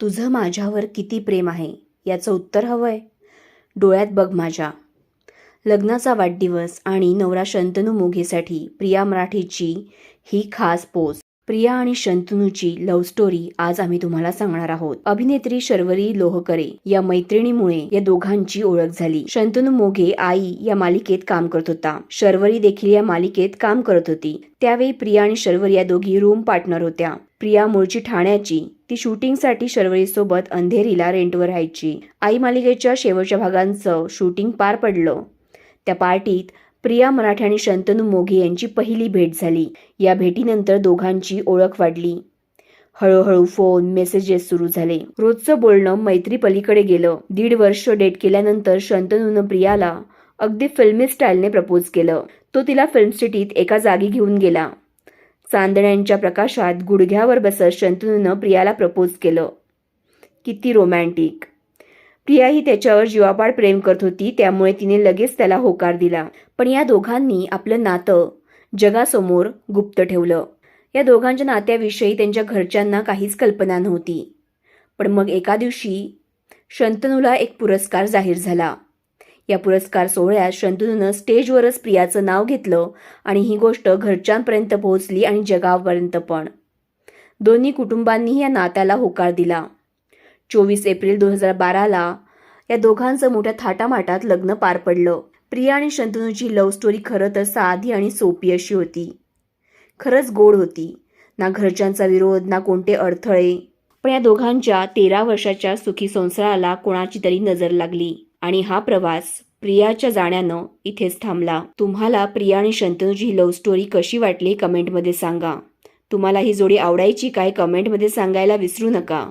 तुझं माझ्यावर किती प्रेम आहे याचं उत्तर हवंय. डोळ्यात बघ माझ्या. लग्नाचा वाढदिवस आणि नवरा शंतनू मोघेसाठी प्रिया मराठीची ही खास पोस्ट प्रिया आणि शंतनूची लव्ह स्टोरी आज आम्ही तुम्हाला सांगणार आहोत. अभिनेत्री शर्वरी लोहकरे या मैत्रिणीमुळे या दोघांची ओळख झाली. शंतनू मोघे आई या मालिकेत काम करत होता. शर्वरी देखील या मालिकेत काम करत होती. त्यावेळी प्रिया आणि शर्वरी या दोघी रूम पार्टनर होत्या. प्रिया मूळची ठाण्याची ती शूटिंगसाठी शर्वरीसोबत अंधेरीला रेंटवर राहायची. आई मालिकेच्या शेवटच्या भागांचं शूटिंग पार पडलं. त्या पार्टीत प्रिया मराठे आणि शंतनू मोघे यांची पहिली भेट झाली. या भेटीनंतर दोघांची ओळख वाढली. हळूहळू फोन मेसेजेस सुरू झाले. रोजचं बोलणं मैत्री पलीकडे गेलं. दीड वर्ष डेट केल्यानंतर शंतनूनं प्रियाला अगदी फिल्मी स्टाईलने प्रपोज केलं. तो तिला फिल्म सिटीत एका जागी घेऊन गेला. चांदण्यांच्या प्रकाशात गुडघ्यावर बसत शंतनूनं प्रियाला प्रपोज केलं. किती रोमॅन्टिक प्रियाही त्याच्यावर जीवापाड प्रेम करत होती त्यामुळे तिने लगेच त्याला होकार दिला. पण या दोघांनी आपलं नातं जगासमोर गुप्त ठेवलं. या दोघांच्या नात्याविषयी त्यांच्या घरच्यांना काहीच कल्पना नव्हती. पण मग एका दिवशी शंतनूला एक पुरस्कार जाहीर झाला. या पुरस्कार सोहळ्यात शंतनूनं स्टेजवरच प्रियाचं नाव घेतलं आणि ही गोष्ट घरच्यांपर्यंत पोहोचली आणि जगापर्यंत पण. दोन्ही कुटुंबांनीही या नात्याला होकार दिला. चोवीस एप्रिल दोन हजार बाराला या दोघांचं मोठ्या थाटामाटात लग्न पार पडलं. प्रिया आणि शंतनूची लव्ह स्टोरी खरं तर साधी आणि सोपी अशी होती. खरंच गोड होती. ना घरच्यांचा विरोध ना कोणते अडथळे. पण या दोघांच्या तेरा वर्षाच्या सुखी संसाराला कोणाची तरी नजर लागली आणि हा प्रवास प्रियाच्या जाण्यानं इथेच थांबला. तुम्हाला प्रिया आणि शंतनूची ही लव्ह स्टोरी कशी वाटली कमेंटमध्ये सांगा. तुम्हाला ही जोडी आवडायची काय कमेंटमध्ये सांगायला विसरू नका.